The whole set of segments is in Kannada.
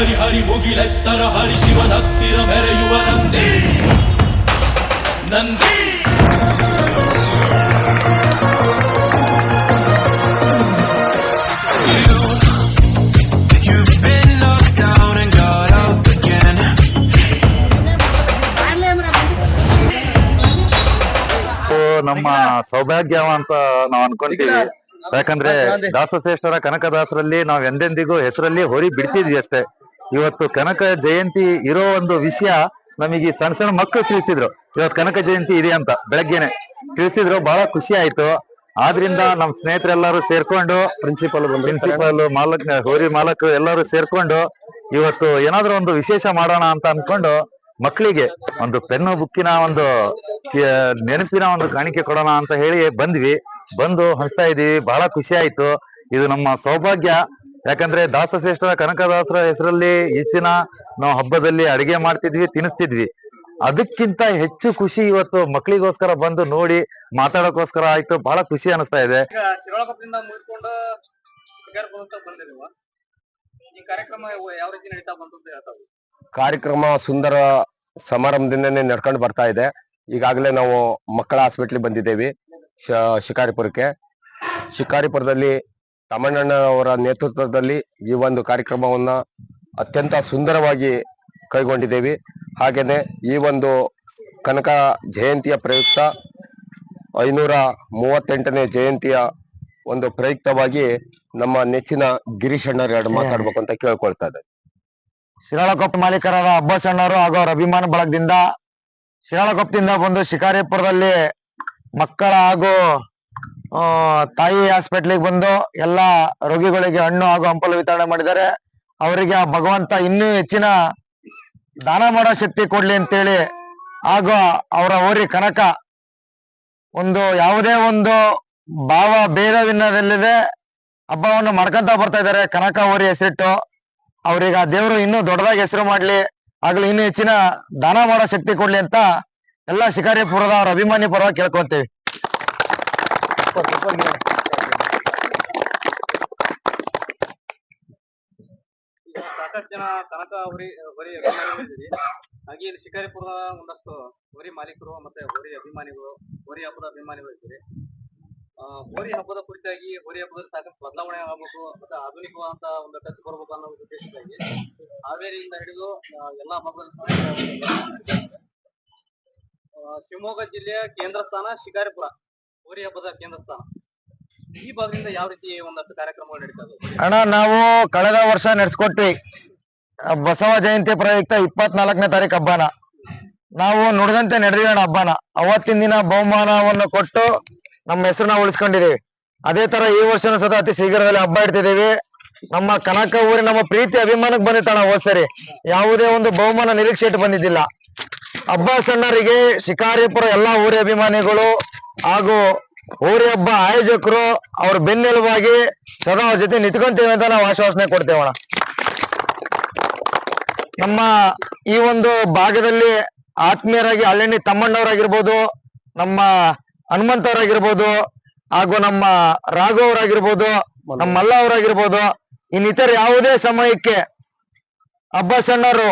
ಹರಿ ಹರಿ ಮುಗಿಲೆತ್ತರ ಹರಿ ಶಿವನತ್ತಿರ ಮೆರೆಯುವ ನಂದಿ. ನಂದಿ. ನಮ್ಮ ಸೌಭಾಗ್ಯವಂತ ನಾವು ಅನ್ಕೊಂತೀವಿ. ಯಾಕಂದ್ರೆ ದಾಸಶ್ರೇಷ್ಠರ ಕನಕದಾಸರಲ್ಲಿ ನಾವ್ ಎಂದೆಂದಿಗೂ ಹೆಸರಲ್ಲಿ ಹೊರಿ ಬಿಡ್ತಿದ್ವಿ ಅಷ್ಟೇ. ಇವತ್ತು ಕನಕ ಜಯಂತಿ ಇರೋ ಒಂದು ವಿಷಯ ನಮಗೆ ಸಣ್ಣ ಸಣ್ಣ ಮಕ್ಕಳು ತಿಳಿಸಿದ್ರು. ಇವತ್ತು ಕನಕ ಜಯಂತಿ ಇದೆ ಅಂತ ಬೆಳಗ್ಗೆನೆ ತಿಳಿಸಿದ್ರು ಬಹಳ ಖುಷಿ ಆಯ್ತು. ಆದ್ರಿಂದ ನಮ್ ಸ್ನೇಹಿತರೆಲ್ಲರೂ ಸೇರ್ಕೊಂಡು ಪ್ರಿನ್ಸಿಪಲ್ ಪ್ರಿನ್ಸಿಪಲ್ ಮಾಲಕ್ ಹೋರಿ ಮಾಲಕ್ ಎಲ್ಲರೂ ಸೇರ್ಕೊಂಡು ಇವತ್ತು ಏನಾದ್ರು ಒಂದು ವಿಶೇಷ ಮಾಡೋಣ ಅಂತ ಅನ್ಕೊಂಡು ಮಕ್ಕಳಿಗೆ ಒಂದು ಪೆನ್ನು ಬುಕ್ಕಿನ ಒಂದು ನೆನಪಿನ ಒಂದು ಕಾಣಿಕೆ ಕೊಡೋಣ ಅಂತ ಹೇಳಿ ಬಂದ್ವಿ. ಬಂದು ಹಂಚ್ತಾ ಇದೀವಿ. ಬಹಳ ಖುಷಿ ಆಯ್ತು. ಇದು ನಮ್ಮ ಸೌಭಾಗ್ಯ. ಯಾಕಂದ್ರೆ ದಾಸಶ್ರೇಷ್ಠರ ಕನಕದಾಸರ ಹೆಸರಲ್ಲಿ ಇಷ್ಟ್ ದಿನ ನಾವು ಹಬ್ಬದಲ್ಲಿ ಅಡಿಗೆ ಮಾಡ್ತಿದ್ವಿ ತಿನ್ನಿಸ್ತಿದ್ವಿ. ಅದಕ್ಕಿಂತ ಹೆಚ್ಚು ಖುಷಿ ಇವತ್ತು ಮಕ್ಕಳಿಗೋಸ್ಕರ ಬಂದು ನೋಡಿ ಮಾತಾಡೋಕೋಸ್ಕರ ಆಯ್ತು. ಬಹಳ ಖುಷಿ ಅನಿಸ್ತಾ ಇದೆ. ಕಾರ್ಯಕ್ರಮ ಯಾವ- ಯಾವ ರೀತಿ ನಡೀತಾ ಅಂತ ಹೇಳ್ತಾವೆ ಕಾರ್ಯಕ್ರಮ ಸುಂದರ ಸಮಾರಂಭದಿಂದನೇ ನಡ್ಕೊಂಡು ಬರ್ತಾ ಇದೆ. ಈಗಾಗಲೇ ನಾವು ಮಕ್ಕಳ ಹಾಸ್ಪಿಟ್ಲಿಗೆ ಬಂದಿದ್ದೇವೆ ಶ- ಶಿಕಾರಿಪುರಕ್ಕೆ. ಶಿಕಾರಿಪುರದಲ್ಲಿ ತಮ್ಮಣ್ಣನ ಅವರ ನೇತೃತ್ವದಲ್ಲಿ ಈ ಒಂದು ಕಾರ್ಯಕ್ರಮವನ್ನ ಅತ್ಯಂತ ಸುಂದರವಾಗಿ ಕೈಗೊಂಡಿದ್ದೇವೆ. ಹಾಗೆಯೇ ಈ ಒಂದು ಕನಕ ಜಯಂತಿಯ ಪ್ರಯುಕ್ತ ಐನೂರ ಮೂವತ್ತೆಂಟನೇ ಜಯಂತಿಯ ಒಂದು ಪ್ರಯುಕ್ತವಾಗಿ ನಮ್ಮ ನೆಚ್ಚಿನ ಗಿರೀಶ್ ಎರಡು ಮಾತಾಡ್ಬೇಕು ಅಂತ ಕೇಳ್ಕೊಳ್ತಾ ಇದ್ದಾರೆ. ಶಿರಾಳಕೊಪ್ಪ ಮಾಲೀಕರಾದ ಅಬ್ಬಾಸ್ ಹಾಗೂ ಅವರ ಅಭಿಮಾನ ಬಳಗದಿಂದ ಶಿರಾಳಕೊಪ್ಪದಿಂದ ಬಂದು ಶಿಕಾರಿಪುರದಲ್ಲಿ ಮಕ್ಕಳ ಹಾಗೂ ತಾಯಿ ಹಾಸ್ಪಿಟ್ಲಿಗೆ ಬಂದು ಎಲ್ಲಾ ರೋಗಿಗಳಿಗೆ ಹಣ್ಣು ಹಾಗೂ ಹಂಪಲು ವಿತರಣೆ ಮಾಡಿದ್ದಾರೆ. ಅವರಿಗೆ ಆ ಭಗವಂತ ಇನ್ನೂ ಹೆಚ್ಚಿನ ದಾನ ಮಾಡೋ ಶಕ್ತಿ ಕೊಡ್ಲಿ ಅಂತೇಳಿ ಹಾಗೂ ಅವರ ಓರಿ ಕನಕ ಒಂದು ಯಾವುದೇ ಒಂದು ಭಾವ ಭೇದವಿನ್ನದಲ್ಲಿದೆ ಹಬ್ಬವನ್ನು ಮಾಡ್ಕೊಂತ ಬರ್ತಾ ಇದ್ದಾರೆ. ಕನಕ ಓರಿ ಹೆಸರಿಟ್ಟು ಅವ್ರಿಗೆ ಆ ದೇವರು ಇನ್ನೂ ದೊಡ್ಡದಾಗಿ ಹೆಸರು ಮಾಡ್ಲಿ, ಆಗ್ಲಿ ಇನ್ನೂ ಹೆಚ್ಚಿನ ದಾನ ಮಾಡೋ ಶಕ್ತಿ ಕೊಡ್ಲಿ ಅಂತ ಎಲ್ಲಾ ಶಿಕಾರಿಪುರದ ಅವರ ಅಭಿಮಾನಿ ಪರವಾಗಿ ಕೇಳ್ಕೊಂತೀವಿ. ಈಗ ಸಾಕಷ್ಟು ಜನ ಕನಕ ಹೊರಿ ಹೊರಿ ಅಭಿಮಾನಿಗಳಿದ್ದೀವಿ ಹಾಗೆ ಇಲ್ಲಿ ಒಂದಷ್ಟು ಹೊರಿ ಮಾಲೀಕರು ಮತ್ತೆ ಹೊರಿ ಅಭಿಮಾನಿಗಳು ಹೊರಿ ಹಬ್ಬದ ಅಭಿಮಾನಿಗಳು ಇದ್ದೀರಿ. ಹೋರಿ ಹಬ್ಬದ ಕುರಿತಾಗಿ ಹೋರಿ ಹಬ್ಬದಲ್ಲಿ ಸಾಕಷ್ಟು ಬದಲಾವಣೆ ಆಗಬೇಕು ಮತ್ತೆ ಆಧುನಿಕವಾದಂತ ಒಂದು ಟಚ್ ಬರಬೇಕು ಅನ್ನೋ ಉದ್ದೇಶಕ್ಕಾಗಿ ಹಾವೇರಿಯಿಂದ ಹಿಡಿದು ಎಲ್ಲಾ ಹಬ್ಬದಲ್ಲಿ ಆ, ಶಿವಮೊಗ್ಗ ಜಿಲ್ಲೆಯ ಕೇಂದ್ರ ಸ್ಥಾನ ಶಿಕಾರಿಪುರ. ಕೇಂದ್ರ ಸ್ಥಾನ ಈ ಭಾಗದಿಂದ ಯಾವ ರೀತಿ ಒಂದಷ್ಟು ಕಾರ್ಯಕ್ರಮಗಳು ನಡೀತದೆ ಅಣ್ಣ, ನಾವು ಕಳೆದ ವರ್ಷ ನಡೆಸ್ಕೊಟ್ವಿ. ಬಸವ ಜಯಂತಿ ಪ್ರಯುಕ್ತ ಇಪ್ಪತ್ನಾಲ್ಕನೇ ತಾರೀಕು ಹಬ್ಬನ. ನಾವು ನುಡಿದಂತೆ ನಡೆದಿವಿ ಅಣ್ಣ ಹಬ್ಬನ. ಅವತ್ತಿನ ದಿನ ಬಹುಮಾನವನ್ನು ಕೊಟ್ಟು ನಮ್ಮ ಹೆಸರನ್ನ ಉಳಿಸ್ಕೊಂಡಿದೀವಿ ಅದೇ ತರ ಈ ವರ್ಷನೂ ಸಹ ಅತಿ ಶೀಘ್ರದಲ್ಲಿ ಹಬ್ಬ ಇಡ್ತಿದೀವಿ ನಮ್ಮ ಕನಕ ಊರಿ ನಮ್ಮ ಪ್ರೀತಿ ಅಭಿಮಾನಕ್ಕೆ ಬಂದಿತ್ತಣ್ಣ ಹೋದ್ ಸರಿ ಯಾವುದೇ ಒಂದು ಬಹುಮಾನ ನಿರೀಕ್ಷೆ ಇಟ್ಟು ಬಂದಿದ್ದಿಲ್ಲ. ಹಬ್ಬ ಸಣ್ಣರಿಗೆ ಶಿಕಾರಿಪುರ ಎಲ್ಲಾ ಊರಿ ಅಭಿಮಾನಿಗಳು ಹಾಗೂ ಊರಿ ಹಬ್ಬ ಆಯೋಜಕರು ಅವ್ರ ಬೆನ್ನೆಲುಬಾಗಿ ಸದಾ ಜೊತೆ ನಿಂತ್ಕೊಂತೀವಿ ಅಂತ ನಾವು ಆಶ್ವಾಸನೆ ಕೊಡ್ತೇವಣ ನಮ್ಮ ಈ ಒಂದು ಭಾಗದಲ್ಲಿ ಆತ್ಮೀಯರಾಗಿ ಹಳ್ಳೆಣ್ಣಿ ತಮ್ಮಣ್ಣವರಾಗಿರ್ಬೋದು, ನಮ್ಮ ಹನುಮಂತವರಾಗಿರ್ಬೋದು ಹಾಗೂ ನಮ್ಮ ರಾಘು ಅವರಾಗಿರ್ಬೋದು, ನಮ್ಮ ಮಲ್ಲ ಅವರಾಗಿರ್ಬೋದು, ಇನ್ನಿತರ ಯಾವುದೇ ಸಮಯಕ್ಕೆ ಹಬ್ಬ ಸಣ್ಣರು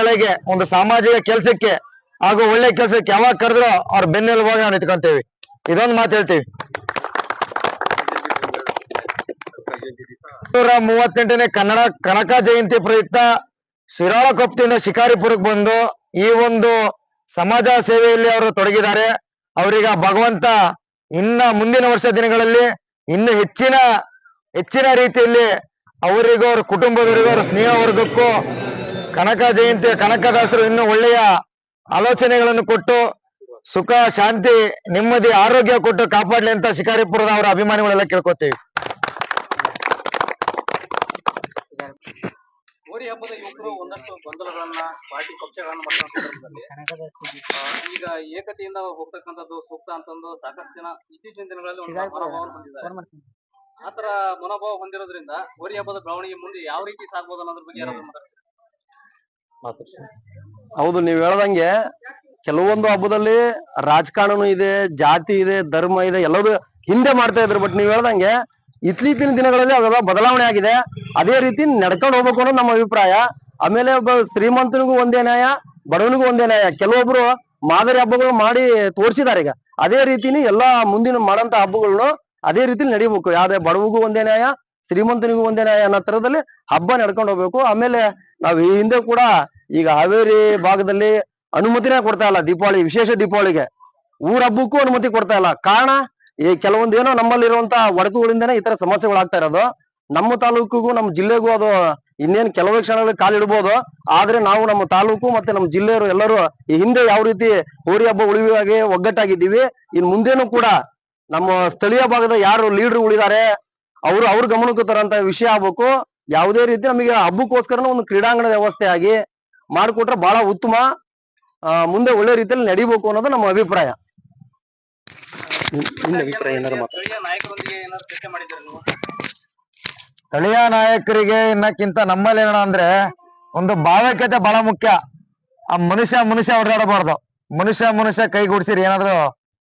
ಗಳಿಗೆ ಒಂದು ಸಾಮಾಜಿಕ ಕೆಲಸಕ್ಕೆ ಹಾಗೂ ಒಳ್ಳೆ ಕೆಲಸಕ್ಕೆ ಯಾವಾಗ ಕರೆದ್ರೋ ಅವ್ರ ಬೆನ್ನೆಲುಬಾಗಿ ನಾವು ನಿಂತ್ಕೊಂತೇವಿ ಇದೊಂದು ಮಾತು ಹೇಳ್ತೀವಿ. ನೂರ ಮೂವತ್ತೆಂಟನೇ ಕನ್ನಡ ಕನಕ ಜಯಂತಿ ಪ್ರಯುಕ್ತ ಶಿರಾಳಕೊಪ್ಪದಿಂದ ಶಿಕಾರಿಪುರಕ್ಕೆ ಬಂದು ಈ ಒಂದು ಸಮಾಜ ಸೇವೆಯಲ್ಲಿ ಅವರು ತೊಡಗಿದ್ದಾರೆ. ಅವರಿಗೆ ಭಗವಂತ ಇನ್ನ ಮುಂದಿನ ವರ್ಷ ದಿನಗಳಲ್ಲಿ ಇನ್ನು ಹೆಚ್ಚಿನ ಹೆಚ್ಚಿನ ರೀತಿಯಲ್ಲಿ ಅವರಿಗೂ ಅವ್ರ ಕುಟುಂಬದವರಿಗೂ ಅವ್ರ ಸ್ನೇಹ ವರ್ಗಕ್ಕೂ ಕನಕ ಜಯಂತಿ ಕನಕದಾಸರು ಇನ್ನು ಒಳ್ಳೆಯ ಆಲೋಚನೆಗಳನ್ನು ಕೊಟ್ಟು ಸುಖ ಶಾಂತಿ ನೆಮ್ಮದಿ ಆರೋಗ್ಯ ಕೊಟ್ಟು ಕಾಪಾಡ್ಲಿ ಅಂತ ಶಿಕಾರಿಪುರದ ಅವರ ಅಭಿಮಾನಿಗಳೆಲ್ಲ ಕೇಳ್ಕೊತೀವಿ. ಹೋರಿ ಹಬ್ಬದ ಯುವಕರು ಒಂದಷ್ಟು ಗೊಂದಲಗಳನ್ನ ಪಾರ್ಟಿ ಪಕ್ಷಗಳನ್ನ ಈಗ ಏಕತೆಯಿಂದ ಹೋಗ್ತಕ್ಕಂಥದ್ದು ಸೂಕ್ತ ಅಂತಂದು ಸಾಕಷ್ಟು ಜನ ಇತ್ತೀಚಿನ ದಿನಗಳಲ್ಲಿ ಒಂದು ಮನೋಭಾವನ ಹೊಂದಿದ್ದಾರೆ. ಆತರ ಮನೋಭಾವ ಹೊಂದಿರೋದ್ರಿಂದ ಹೋರಿ ಹಬ್ಬದ ಬೆಳವಣಿಗೆ ಮುಂದೆ ಯಾವ ರೀತಿ ಸಾಗಬಹುದು ಅನ್ನೋದ್ರ ಬಗ್ಗೆ ಯಾರಾದ್ರೂ ಮಾತಾಡ್ತಾರೆ? ಹೌದು, ನೀವ್ ಹೇಳ್ದಂಗೆ ಕೆಲವೊಂದು ಹಬ್ಬದಲ್ಲಿ ರಾಜಕಾರಣನು ಇದೆ, ಜಾತಿ ಇದೆ, ಧರ್ಮ ಇದೆ, ಎಲ್ಲದೂ ಹಿಂದೆ ಮಾಡ್ತಾ ಇದ್ರು. ಬಟ್ ನೀವ್ ಹೇಳ್ದಂಗೆ ಇತ್ತೀಚಿನ ದಿನಗಳಲ್ಲಿ ಅವೆಲ್ಲ ಬದಲಾವಣೆ ಆಗಿದೆ. ಅದೇ ರೀತಿ ನಡ್ಕೊಂಡು ಹೋಗ್ಬೇಕು ಅನ್ನೋದು ನಮ್ಮ ಅಭಿಪ್ರಾಯ. ಆಮೇಲೆ ಒಬ್ಬ ಶ್ರೀಮಂತನಿಗೂ ಒಂದೇ ನ್ಯಾಯ, ಬಡವನಿಗೂ ಒಂದೇ ನ್ಯಾಯ. ಕೆಲವೊಬ್ರು ಮಾದರಿ ಹಬ್ಬಗಳು ಮಾಡಿ ತೋರಿಸಿದ್ದಾರೆ ಈಗ. ಅದೇ ರೀತಿನೇ ಎಲ್ಲಾ ಮುಂದಿನ ಮಾಡಂತ ಹಬ್ಬಗಳನ್ನು ಅದೇ ರೀತಿ ನಡಿಬೇಕು. ಯಾವ್ದೇ ಬಡವಿಗೂ ಒಂದೇ ನ್ಯಾಯ ಶ್ರೀಮಂತನಿಗೂ ಒಂದೇ ನ್ಯಾಯ ಅನ್ನೋ ತರದಲ್ಲಿ ಹಬ್ಬ ನಡ್ಕೊಂಡು ಹೋಗ್ಬೇಕು. ಆಮೇಲೆ ನಾವ್ ಈ ಹಿಂದೆ ಕೂಡ ಈಗ ಹಾವೇರಿ ಭಾಗದಲ್ಲಿ ಅನುಮತಿನೇ ಕೊಡ್ತಾ ಇಲ್ಲ ದೀಪಾವಳಿ, ವಿಶೇಷ ದೀಪಾವಳಿಗೆ. ಊರ ಹಬ್ಬಕ್ಕೂ ಅನುಮತಿ ಕೊಡ್ತಾ ಇಲ್ಲ. ಕಾರಣ ಈ ಕೆಲವೊಂದೇನೋ ನಮ್ಮಲ್ಲಿರುವಂತ ಒಡಕುಗಳಿಂದನೇ ಈ ತರ ಸಮಸ್ಯೆಗಳು ಆಗ್ತಾ ಇರೋದು. ನಮ್ಮ ತಾಲೂಕಿಗೂ, ನಮ್ಮ ಜಿಲ್ಲೆಗೂ ಅದು ಇನ್ನೇನು ಕೆಲವೇ ಕ್ಷಣಗಳು ಕಾಲಿಡ್ಬೋದು. ಆದ್ರೆ ನಾವು ನಮ್ಮ ತಾಲೂಕು ಮತ್ತೆ ನಮ್ಮ ಜಿಲ್ಲೆಯವರು ಎಲ್ಲರೂ ಈ ಹಿಂದೆ ಯಾವ ರೀತಿ ಹೋರಿ ಹಬ್ಬ ಉಳಿವಾಗಿ ಒಗ್ಗಟ್ಟಾಗಿದ್ದೀವಿ. ಇನ್ ಮುಂದೇನು ಕೂಡ ನಮ್ಮ ಸ್ಥಳೀಯ ಭಾಗದ ಯಾರು ಲೀಡರ್ ಉಳಿದಾರೆ ಅವರು ಅವ್ರ ಗಮನಕ್ಕೆ ತರಂತ ವಿಷಯ ಆಗ್ಬೇಕು. ಯಾವುದೇ ರೀತಿ ನಮಗೆ ಹಬ್ಬಕ್ಕೋಸ್ಕರ ಒಂದು ಕ್ರೀಡಾಂಗಣ ವ್ಯವಸ್ಥೆ ಆಗಿ ಮಾಡಿಕೊಟ್ರೆ ಬಹಳ ಉತ್ತಮ ಆ, ಮುಂದೆ ಒಳ್ಳೆ ರೀತಿಯಲ್ಲಿ ನಡಿಬೇಕು ಅನ್ನೋದು ನಮ್ಮ ಅಭಿಪ್ರಾಯ. ಸ್ಥಳೀಯ ನಾಯಕರಿಗೆ ಇನ್ನಕ್ಕಿಂತ ನಮ್ಮಲ್ಲಿ ಏನೋ ಅಂದ್ರೆ ಒಂದು ಭಾವೈಕ್ಯತೆ ಬಹಳ ಮುಖ್ಯ. ಆ ಮನುಷ್ಯ ಮನುಷ್ಯ ಹೊಡೆದಾಡಬಾರ್ದು ಮನುಷ್ಯ ಮನುಷ್ಯ ಕೈಗೂಡಿಸಿರಿ ಏನಾದ್ರು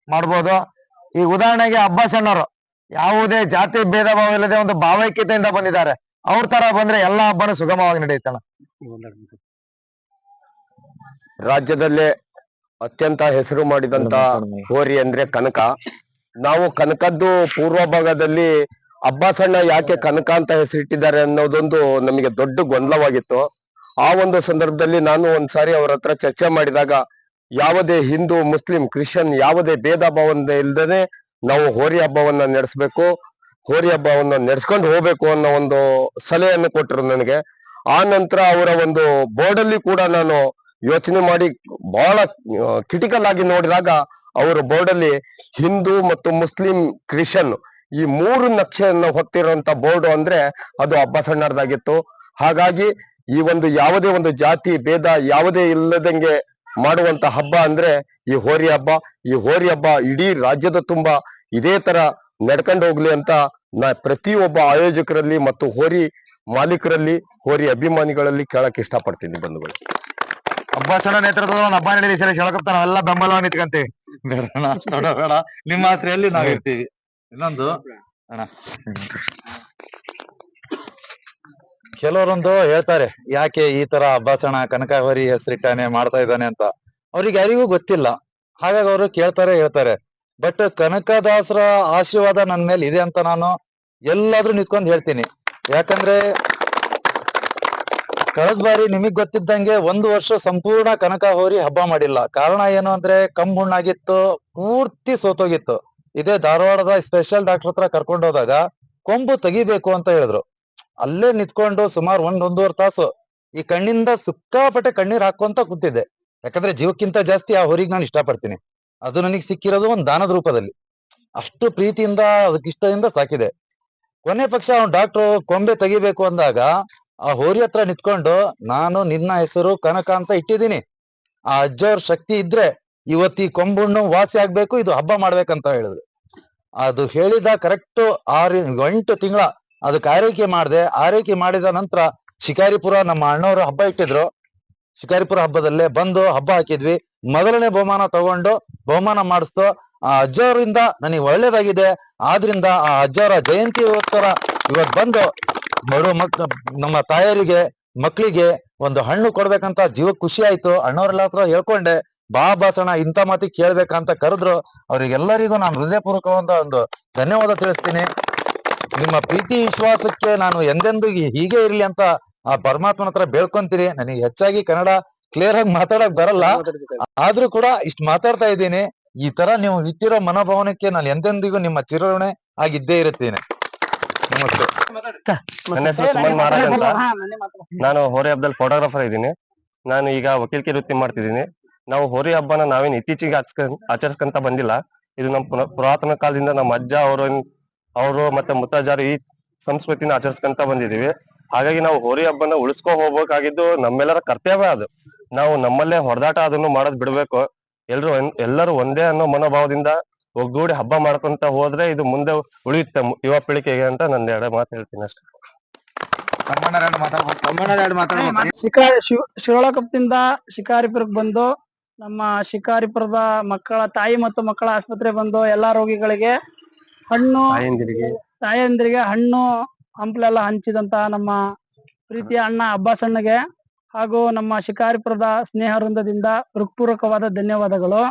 ಮಾಡ್ಬೋದು. ಈಗ ಉದಾಹರಣೆಗೆ ಅಬ್ಬಾಸ್ ಅಣ್ಣವರು ಯಾವುದೇ ಜಾತಿ ಭೇದ ಭಾವ ಇಲ್ಲದೆ ಒಂದು ಭಾವೈಕ್ಯತೆಯಿಂದ ಬಂದಿದ್ದಾರೆ. ಅವ್ರ ತರ ಬಂದ್ರೆ ಎಲ್ಲಾ ಹಬ್ಬನೂ ಸುಗಮವಾಗಿ ನಡೆಯುತ್ತಣ್ಣ ರಾಜ್ಯದಲ್ಲೇ ಅತ್ಯಂತ ಹೆಸರು ಮಾಡಿದಂತ ಹೋರಿ ಅಂದ್ರೆ ಕನಕ. ನಾವು ಕನಕದ್ದು ಪೂರ್ವ ಭಾಗದಲ್ಲಿ ಅಬ್ಬಾಸಣ್ಣ ಯಾಕೆ ಕನಕ ಅಂತ ಹೆಸರಿಟ್ಟಿದ್ದಾರೆ ಅನ್ನೋದೊಂದು ನಮಗೆ ದೊಡ್ಡ ಗೊಂದಲವಾಗಿತ್ತು. ಆ ಒಂದು ಸಂದರ್ಭದಲ್ಲಿ ನಾನು ಒಂದ್ಸಾರಿ ಅವ್ರ ಹತ್ರ ಚರ್ಚೆ ಮಾಡಿದಾಗ, ಯಾವುದೇ ಹಿಂದೂ, ಮುಸ್ಲಿಂ, ಕ್ರಿಶ್ಚಿಯನ್ ಯಾವುದೇ ಭೇದ ಭಾವ ಇಲ್ದೇನೆ ನಾವು ಹೋರಿ ಹಬ್ಬವನ್ನ ನಡೆಸ್ಬೇಕು, ಹೋರಿ ಹಬ್ಬವನ್ನ ನಡೆಸ್ಕೊಂಡು ಹೋಗ್ಬೇಕು ಅನ್ನೋ ಒಂದು ಸಲಹೆಯನ್ನು ಕೊಟ್ಟರು ನನಗೆ. ಆ ನಂತರ ಅವರ ಒಂದು ಬೋರ್ಡ್ ಅಲ್ಲಿ ಕೂಡ ನಾನು ಯೋಚನೆ ಮಾಡಿ ಬಹಳ ಕ್ರಿಟಿಕಲ್ ಆಗಿ ನೋಡಿದಾಗ ಅವರ ಬೋರ್ಡ್ ಅಲ್ಲಿ ಹಿಂದೂ ಮತ್ತು ಮುಸ್ಲಿಂ, ಕ್ರಿಶ್ಚಿಯನ್ ಈ ಮೂರು ನಕ್ಷೆಯನ್ನು ಹೊತ್ತಿರುವಂತ ಬೋರ್ಡ್ ಅಂದ್ರೆ ಅದು ಹಬ್ಬ ಸಣ್ಣದಾಗಿತ್ತು. ಹಾಗಾಗಿ ಈ ಒಂದು ಯಾವುದೇ ಒಂದು ಜಾತಿ, ಭೇದ ಯಾವುದೇ ಇಲ್ಲದಂಗೆ ಮಾಡುವಂತ ಹಬ್ಬ ಅಂದ್ರೆ ಈ ಹೋರಿ ಹಬ್ಬ. ಈ ಹೋರಿ ಹಬ್ಬ ಇಡೀ ರಾಜ್ಯದ ತುಂಬಾ ಇದೇ ತರ ನಡ್ಕೊಂಡು ಹೋಗ್ಲಿ ಅಂತ ನಾ ಪ್ರತಿಯೊಬ್ಬ ಆಯೋಜಕರಲ್ಲಿ ಮತ್ತು ಹೋರಿ ಮಾಲೀಕರಲ್ಲಿ, ಹೋರಿ ಅಭಿಮಾನಿಗಳಲ್ಲಿ ಕೇಳಕ್ ಇಷ್ಟಪಡ್ತೀನಿ ಬಂಧುಗಳು. ಅಬ್ಬಾಸಣ್ಣ ನೇತೃತ್ವದ ಒಂದು ಹಬ್ಬ ನಡೀಲಿ ಸರಿ ಶಳಕಪ್ಪ ನಾವೆಲ್ಲ ಬೆಂಬಲವನ್ನು ಇಟ್ಕಂತೀವಿ ನಿಮ್ಮ ಆಸರೆಯಲ್ಲಿ ನಾವು ಇರ್ತೀವಿ ಇನ್ನೊಂದು ಕೆಲವರೊಂದು ಹೇಳ್ತಾರೆ, ಯಾಕೆ ಈ ತರ ಅಬ್ಬಾಸಣ ಕನಕಾವರಿ ಹೆಸರಿಟ್ಟಾನೆ ಮಾಡ್ತಾ ಇದ್ದಾನೆ ಅಂತ? ಅವ್ರಿಗೆ ಯಾರಿಗೂ ಗೊತ್ತಿಲ್ಲ. ಹಾಗಾಗಿ ಅವರು ಕೇಳ್ತಾರೆ, ಹೇಳ್ತಾರೆ. ಬಟ್ ಕನಕದಾಸರ ಆಶೀರ್ವಾದ ನನ್ ಮೇಲೆ ಇದೆ ಅಂತ ನಾನು ಎಲ್ಲಾದ್ರೂ ನಿಂತ್ಕೊಂಡ್ ಹೇಳ್ತೀನಿ. ಯಾಕಂದ್ರೆ ಕಳೆದ ಬಾರಿ ನಿಮಗ್ ಗೊತ್ತಿದ್ದಂಗೆ ಒಂದು ವರ್ಷ ಸಂಪೂರ್ಣ ಕನಕ ಹೋರಿ ಹಬ್ಬ ಮಾಡಿಲ್ಲ. ಕಾರಣ ಏನು ಅಂದ್ರೆ ಕಂಬುಣ್ಣಾಗಿತ್ತು ಪೂರ್ತಿ ಸೋತೋಗಿತ್ತು. ಇದೇ ಧಾರವಾಡದ ಸ್ಪೆಷಲ್ ಡಾಕ್ಟರ್ ಹತ್ರ ಕರ್ಕೊಂಡು ಹೋದಾಗ ಕೊಂಬು ತೆಗಿಬೇಕು ಅಂತ ಹೇಳಿದ್ರು. ಅಲ್ಲೇ ನಿಂತ್ಕೊಂಡು ಸುಮಾರು ಒಂದ್ ಒಂದೂವರೆ ತಾಸು ಈ ಕಣ್ಣಿಂದ ಸಿಕ್ಕಾಪಟ್ಟೆ ಕಣ್ಣೀರ್ ಹಾಕೊಂತ ಕೂತಿದ್ದೆ. ಯಾಕಂದ್ರೆ ಜೀವಕ್ಕಿಂತ ಜಾಸ್ತಿ ಆ ಹೊರಿಗೆ ನಾನು ಇಷ್ಟಪಡ್ತೀನಿ. ಅದು ನನಗೆ ಸಿಕ್ಕಿರೋದು ಒಂದ್ ದಾನದ ರೂಪದಲ್ಲಿ. ಅಷ್ಟು ಪ್ರೀತಿಯಿಂದ ಅದಕ್ಕೆ ಇಷ್ಟದಿಂದ ಸಾಕಿದೆ. ಕೊನೆ ಪಕ್ಷ ಅವ್ನ್ ಡಾಕ್ಟ್ರು ಕೊಂಬೆ ತೆಗಿಬೇಕು ಅಂದಾಗ ಆ ಹೋರಿ ಹತ್ರ ನಿಂತ್ಕೊಂಡು ನಾನು ನಿನ್ನ ಹೆಸರು, ಕನಕ ಅಂತ ಇಟ್ಟಿದ್ದೀನಿ. ಆ ಅಜ್ಜವ್ರ ಶಕ್ತಿ ಇದ್ರೆ ಇವತ್ತು ಕೊಂಬುಣ್ಣು ವಾಸಿ ಆಗ್ಬೇಕು, ಇದು ಹಬ್ಬ ಮಾಡ್ಬೇಕಂತ ಹೇಳಿದ್ರು. ಅದು ಹೇಳಿದ ಕರೆಕ್ಟ್ ಆರು, ಎಂಟು ತಿಂಗಳ ಅದಕ್ಕೆ ಆರೈಕೆ ಮಾಡಿದೆ. ಆರೈಕೆ ಮಾಡಿದ ನಂತರ ಶಿಕಾರಿಪುರ ನಮ್ಮ ಅಣ್ಣವರು ಹಬ್ಬ ಇಟ್ಟಿದ್ರು. ಶಿಕಾರಿಪುರ ಹಬ್ಬದಲ್ಲೇ ಬಂದು ಹಬ್ಬ ಹಾಕಿದ್ವಿ. ಮೊದಲನೇ ಬಹುಮಾನ ತಗೊಂಡು ಬಹುಮಾನ ಮಾಡಿಸ್ತು. ಆ ಅಜ್ಜವರಿಂದ ನನಗೆ ಒಳ್ಳೇದಾಗಿದೆ. ಆದ್ರಿಂದ ಆ ಅಜ್ಜವರ ಜಯಂತಿಗೋಸ್ಕರ ಇವತ್ ಬಂದು ಬಡ ಮಕ್ ನಮ್ಮ ತಾಯರಿಗೆ ಮಕ್ಕಳಿಗೆ ಒಂದು ಹಣ್ಣು ಕೊಡ್ಬೇಕಂತ ಜೀವ ಖುಷಿ ಆಯ್ತು. ಅಣ್ಣವ್ರೆಲ್ಲ ಹತ್ರ ಹೇಳ್ಕೊಂಡೆ. ಬಾ ಭಾಷಣ ಇಂಥ ಮಾತಿ ಕೇಳ್ಬೇಕಂತ ಕರೆದ್ರು. ಅವ್ರಿಗೆಲ್ಲರಿಗೂ ನಾನು ಹೃದಯಪೂರ್ವಕವಾದ ಒಂದು ಧನ್ಯವಾದ ತಿಳಿಸ್ತೀನಿ. ನಿಮ್ಮ ಪ್ರೀತಿ ವಿಶ್ವಾಸಕ್ಕೆ ನಾನು ಎಂದೆಂದು ಹೀಗೆ ಇರ್ಲಿ ಅಂತ ಆ ಪರಮಾತ್ಮನ ಹತ್ರ ಬೇಡ್ಕೊಂತೀರಿ. ನನಗೆ ಹೆಚ್ಚಾಗಿ ಕನ್ನಡ ಕ್ಲಿಯರ್ ಆಗಿ ಮಾತಾಡಕ್ ಬರಲ್ಲ. ಆದ್ರೂ ಕೂಡ ಇಷ್ಟ್ ಮಾತಾಡ್ತಾ ಇದ್ದೀನಿ. ಈ ತರ ನೀವು ಇಟ್ಟಿರೋ ಮನೋಭಾವನಕ್ಕೆ ನಾನು ಎಂದೆಂದಿಗೂ ನಿಮ್ಮ ಚಿರಋಣೆ ಆಗಿದ್ದೇ ಇರುತ್ತೇನೆ. ನಮಸ್ತೆ. ನನ್ನ ಹೆಸರು ಸುಮನ್ ಮಹಾರಾಜ್ ಅಂತ. ನಾನು ಹೋರಿ ಹಬ್ಬದಲ್ಲಿ ಫೋಟೋಗ್ರಾಫರ್ ಇದ್ದೀನಿ. ನಾನು ಈಗ ವಕೀಲ್ಕೆ ವೃತ್ತಿ ಮಾಡ್ತಿದ್ದೀನಿ. ನಾವು ಹೋರಿ ಹಬ್ಬನ ನಾವೇನ್ ಇತ್ತೀಚೆಗೆ ಆಚರಿಸ್ಕೊಂತ ಬಂದಿಲ್ಲ. ಇದು ನಮ್ಮ ಪುನ- ಪುರಾತನ ಕಾಲದಿಂದ ನಮ್ಮ ಅಜ್ಜ ಅವರು ಅವರು ಮತ್ತೆ ಮುತ್ತಜ್ಜರು ಈ ಸಂಸ್ಕೃತಿನ ಆಚರಿಸ್ಕೊಂತ ಬಂದಿದೀವಿ ಹಾಗಾಗಿ ನಾವು ಹೋರಿ ಹಬ್ಬನ ಉಳಿಸ್ಕೊ ಹೋಗ್ಬೇಕಾಗಿದ್ದು ನಮ್ಮೆಲ್ಲರ ಕರ್ತವ್ಯ ಅದು. ನಾವು ನಮ್ಮಲ್ಲೇ ಹೊಡೆದಾಟ ಅದನ್ನು ಮಾಡೋದ್ ಬಿಡ್ಬೇಕು. ಎಲ್ರು ಎಲ್ಲರೂ ಒಂದೇ ಅನ್ನೋ ಮನೋಭಾವದಿಂದ ಒಗ್ಗೂಡಿ ಹಬ್ಬ ಮಾಡ್ಕೊಂತ ಹೋದ್ರೆ ಇದು ಮುಂದೆ ಉಳಿಯುತ್ತೆ ಯುವ ಪೀಳಿಗೆಗೆ ಅಂತ ನನ್ನ ಎರಡು ಮಾತು ಹೇಳ್ತೀನಿ ಅಷ್ಟೇ. ಶಿಕಾರಿ ಶಿವ ಶಿವಳಕಪ್ಪದಿಂದ ಶಿಕಾರಿಪುರಕ್ಕೆ ಬಂದು ನಮ್ಮ ಶಿಕಾರಿಪುರದ ಮಕ್ಕಳ ತಾಯಿ ಮತ್ತು ಮಕ್ಕಳ ಆಸ್ಪತ್ರೆ ಬಂದು ಎಲ್ಲಾ ರೋಗಿಗಳಿಗೆ ಹಣ್ಣು ತಾಯಂದಿರಿಗೆ. ತಾಯಂದಿರಿಗೆ ಹಣ್ಣು ಹಂಪ್ಲೆಲ್ಲ ಹಂಚಿದಂತ ನಮ್ಮ ಪ್ರೀತಿಯ ಅಣ್ಣ ಅಬ್ಬಾಸ್ ಅಣ್ಣಗೆ ಹಾಗೂ ನಮ್ಮ ಶಿಕಾರಿಪುರದ ಸ್ನೇಹ ವೃಂದದಿಂದ ಹೃತ್ಪೂರ್ವಕವಾದ ಧನ್ಯವಾದಗಳು.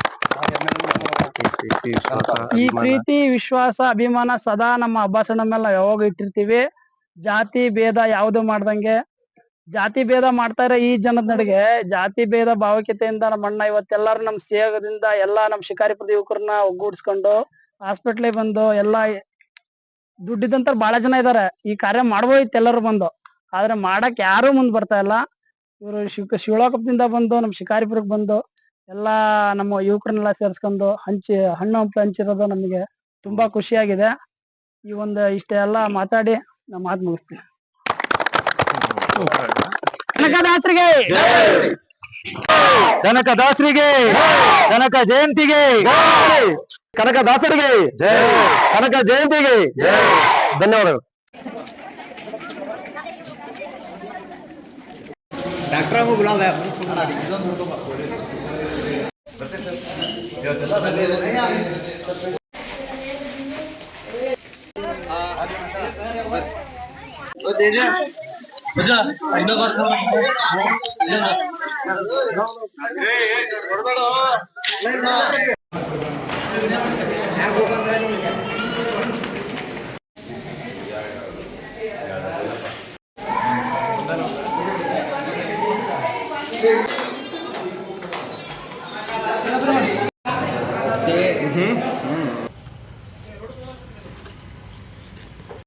ಈ ಪ್ರೀತಿ ವಿಶ್ವಾಸ ಅಭಿಮಾನ ಸದಾ ನಮ್ಮ ಅಬ್ಬಾಸ್ ಅಣ್ಣ ಮೇಲೆ ನಾವು ಯಾವಾಗ ಇಟ್ಟಿರ್ತೀವಿ. ಜಾತಿ ಭೇದ ಯಾವುದು ಮಾಡ್ದಂಗೆ. ಜಾತಿ ಭೇದ ಮಾಡ್ತಾರೆ ಇರೋ ಈ ಜನದ ನಡುಗೆ. ಜಾತಿ ಭೇದ ಭಾವೈಕ್ಯತೆಯಿಂದ ನಮ್ಮ ಅಣ್ಣ ಇವತ್ತೆಲ್ಲಾರು ನಮ್ಮ ಸೇವದಿಂದ ಎಲ್ಲಾ ನಮ್ ಶಿಕಾರಿಪುರದ ಯುವಕರನ್ನ ಒಗ್ಗೂಡಿಸ್ಕೊಂಡು ಹಾಸ್ಪಿಟ್ಲಿಗೆ ಬಂದು ಎಲ್ಲಾ ದುಡ್ಡಿದಂತ ಬಹಳ ಜನ ಇದಾರೆ. ಈ ಕಾರ್ಯ ಮಾಡ್ಬೋದಿತ್ತು ಎಲ್ಲರೂ ಬಂದು. ಆದ್ರೆ ಮಾಡಕ್ ಯಾರು ಮುಂದ್ ಬರ್ತಾ ಇಲ್ಲ. ಇವರು ಶಿವ ಶಿವಳಕೊಪ್ಪದಿಂದ ಬಂದು ನಮ್ ಶಿಕಾರಿಪುರಕ್ಕೆ ಬಂದು ಎಲ್ಲಾ ನಮ್ಮ ಯುವಕರನ್ನೆಲ್ಲ ಸೇರ್ಸ್ಕೊಂಡು ಹಂಚಿ ಹಣ್ಣು ಹಂಪಲು ಹಂಚಿರೋದು ನಮಗೆ ತುಂಬಾ ಖುಷಿಯಾಗಿದೆ. ಈ ಒಂದು ಇಷ್ಟೆಲ್ಲ ಮಾತಾಡಿ ನಾ ಮಾತು ಮುಗಿಸ್ತೀನಿ. ಕನಕದಾಸರಿಗೆ. कनक दास कनक जयंती कनक दास कनक जयंती धन्यवाद डॉक्टर को बुलाओ ಇನ್ನೊಬ್ಬ